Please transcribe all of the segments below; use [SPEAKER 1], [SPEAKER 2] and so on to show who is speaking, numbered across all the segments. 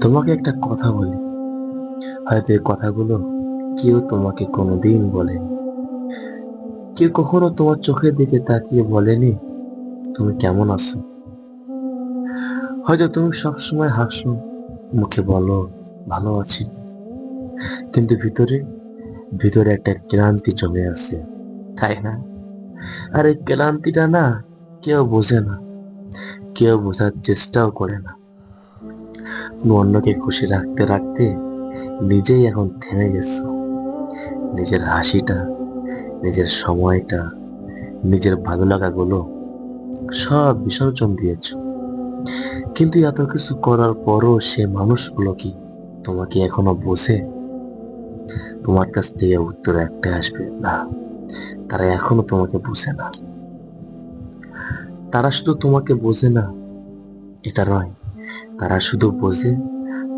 [SPEAKER 1] তোমাকে একটা কথা বলি। হয়তো এই কথাগুলো কেউ তোমাকে কোনোদিন বলেনি। কেউ কখনো তোমার চোখের দিকে তাকিয়ে বলেনি, তুমি কেমন আছো? হয়তো তুমি সবসময় হাসো, মুখে বলো, ভালো আছি। কিন্তু ভিতরে ভিতরে একটা ক্লান্তি জমে আছে তাই না? আর এই ক্লান্তিটা না কেউ বোঝে না, কেউ বোঝার চেষ্টাও করে না। তুমি অন্যকে খুশি রাখতে রাখতে নিজেই এখন থেমে গেছো। নিজের হাসিটা, নিজের সময়টা, নিজের ভালো লাগাগুলো সব বিসর্জন দিয়েছ। কিন্তু এত কিছু করার পরও সে মানুষগুলো কি তোমাকে এখনও বোঝে? তোমার কাছ থেকে উত্তর একটা আসবে, না, তারা এখনও তোমাকে বোঝে না। তারা শুধু তোমাকে বোঝে না, এটা নয় তারা শুধু বোঝে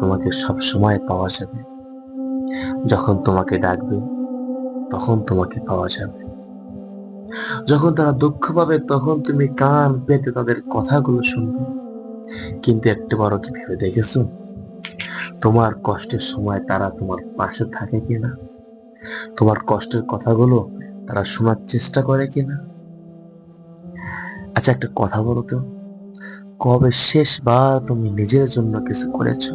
[SPEAKER 1] তোমাকে সব সময় পাওয়া যাবে। যখন তোমাকে ডাকবে, তখন তোমাকে পাওয়া যাবে। যখন তারা দুঃখ পাবে, তখন তুমি কান পেতে তাদের কথাগুলো শুনবে। কিন্তু একটাবারও কি ভেবে দেখেছ? তোমার কষ্টের সময় তারা তোমার পাশে থাকে কিনা? তোমার কষ্টের কথাগুলো তারা শোনার চেষ্টা করে কিনা? আচ্ছা একটা কথা বলো তো। কবে শেষবার তুমি নিজের জন্য কিছু করেছ?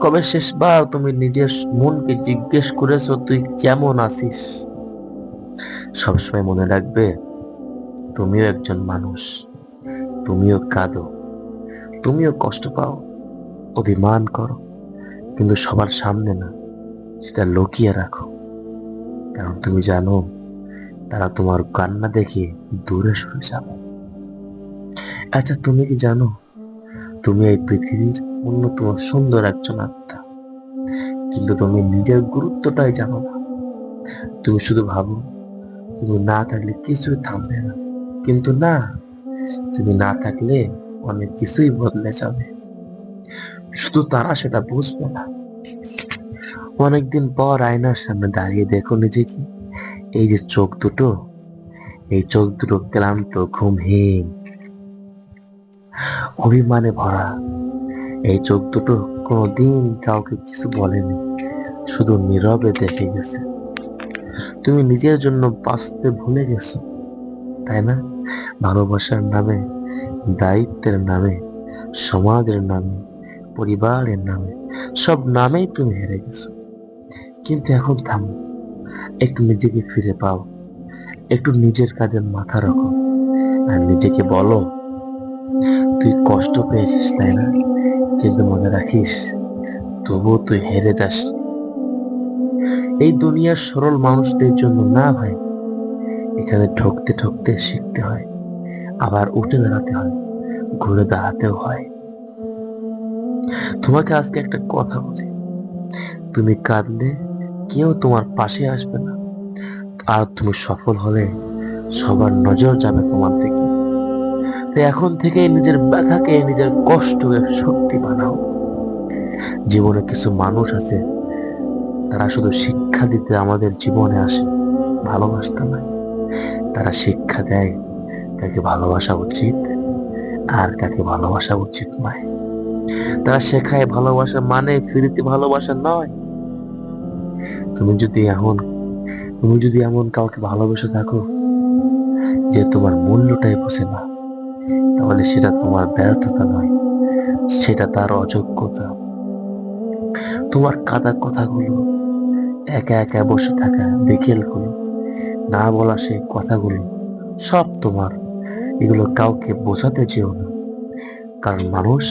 [SPEAKER 1] কবে শেষবার তুমি নিজের মনকে জিজ্ঞেস করেছ, তুই কেমন আছিস? সবসময় মনে রাখবে, তুমিও একজন মানুষ, তুমিও কাঁদো, তুমিও কষ্ট পাও, অভিমান করো, কিন্তু সবার সামনে না, সেটা লুকিয়ে রাখো। কারণ তুমি জানো, তারা তোমার কান্না দেখে দূরে সরে যাবে। আচ্ছা তুমি কি জানো? তুমি এই পৃথিবীর অন্যতম সুন্দর একজন আত্মা। কিন্তু তুমি নিজের গুরুত্বটাই জানো না। তুমি শুধু ভাবো, তুমি না থাকলে কিছুই থামবে না। কিন্তু না, তুমি না থাকলে অনেক কিছুই বদলে যাবে। শুধু তারা সেটা বুঝবে না। অনেকদিন পর আয়নার সামনে দাঁড়িয়ে দেখো নিজেকে। এই যে চোখ দুটো, এই চোখ দুটো ক্লান্ত, ঘুমহীন অভিমানে ভরা। এই চোখ দুটো কোনোদিন কাউকে কিছু বলেনি, শুধু নীরবে দেখে গেছে। তুমি নিজের জন্য বাঁচতে ভুলে গেছো, তাই না? ভালোবাসার নামে, দায়িত্বের নামে, সমাজের নামে, পরিবারের নামে, সব নামেই তুমি হেরে গেছো। কিন্তু এখন থামো, একটু নিজেকে ফিরে পাও, একটু নিজের কাজে মাথা রাখো, আর নিজেকে বলো তুই কষ্ট পেয়েছিস, তাই না? কিন্তু মনে রাখিস, তবুও তুই হেরে যাস। এই দুনিয়ার সরল মানুষদের জন্য না ভাই, এখানে ঠকতে ঠকতে শিখতে হয়, আবার উঠে দাঁড়াতে হয়, ঘুরে দাঁড়াতেও হয়। তোমাকে আজকে একটা কথা বলি, তুমি কাঁদলে কেউ তোমার পাশে আসবে না, আর তুমি সফল হলে সবার নজর যাবে তোমার দিকে। তাই এখন থেকে নিজের ব্যথাকে, নিজের কষ্টকে শক্তি বানাও। জীবনে কিছু মানুষ আছে, তারা শুধু শিক্ষা দিতে আমাদের জীবনে আসে, ভালোবাসতে নয় তারা শিক্ষা দেয় কাকে ভালোবাসা উচিত, আর কাকে ভালোবাসা উচিত নয়। তারা শেখায়, ভালোবাসা মানে ফিরিতে ভালোবাসা নয়। তুমি যদি এখন তুমি যদি এমন কাউকে ভালোবেসে থাকো, যে তোমার মূল্যটাই বোঝে না তাহলে সেটা তোমার ব্যর্থতা নয়, সেটা তার অযোগ্যতা। তোমার কাদা কথাগুলো, একা একা বসে থাকা বিকেলগুলো, না বলা সেই কথাগুলো সব তোমার। এগুলো কাউকে বোঝাতে চেও না, কারণ মানুষ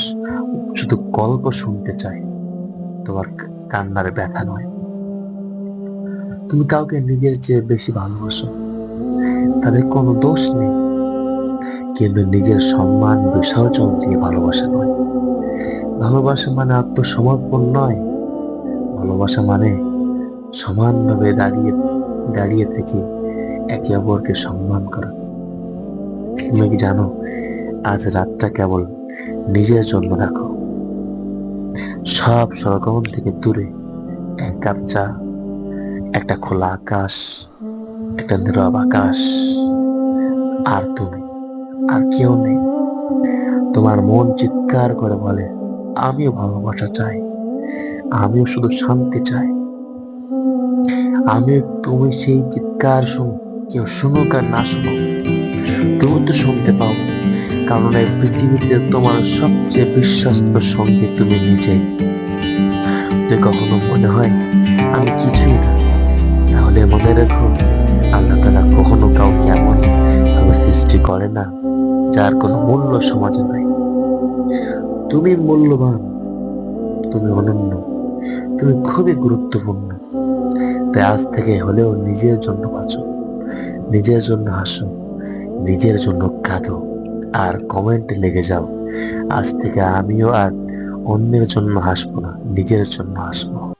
[SPEAKER 1] শুধু গল্প শুনতে চায়, তোমার কান্নার ব্যথা নয়। তুমি কাউকে নিজের চেয়ে বেশি ভালোবাসো, তাদের কোনো দোষ নেই। কিন্তু নিজের সম্মান বিসর্জন দিয়ে ভালোবাসা নয়। ভালোবাসা মানে আত্মসমর্পণ নয়। ভালোবাসা মানে সমানভাবে দাঁড়িয়ে দাঁড়িয়ে থেকে একে অপরকে সম্মান করা। তুমি কি জানো, আজ রাতটা কেবল নিজের জন্য রাখো। সব সরগম থেকে দূরে এক কাপ চা, একটা খোলা আকাশ, একটা নীরব আকাশ। আর তুমি আর কেউ নেই। তোমার মন চিৎকার করে বলে, আমিও ভালোবাসা চাই। আমিও শুধু শান্তি চাই। আমি তুমি সেই চিৎকার শুন, কেউ শুনুক আর না শুনুক। তুমি তো শুনতে পাও, কারণ এই পৃথিবীতে তোমার সবচেয়ে বিশ্বস্ত সঙ্গী তুমি নিজেই যদি কখনো মনে হয়, আমি কিছুই না, তাহলে মনে রেখো, আল্লাহ তালা কখনো কাউকে এমন সৃষ্টি করে না। যার কোনো মূল্য সমাজে নাই। তুমি মূল্যবান, তুমি অনন্য, তুমি খুবই গুরুত্বপূর্ণ। তাই আজ থেকে হলেও নিজের জন্য বাঁচো, নিজের জন্য হাসো, নিজের জন্য কাঁদো, আর কমেন্টে লেগে যাও, আজ থেকে আমিও আর অন্যের জন্য হাসবো না, নিজের জন্য হাসবো।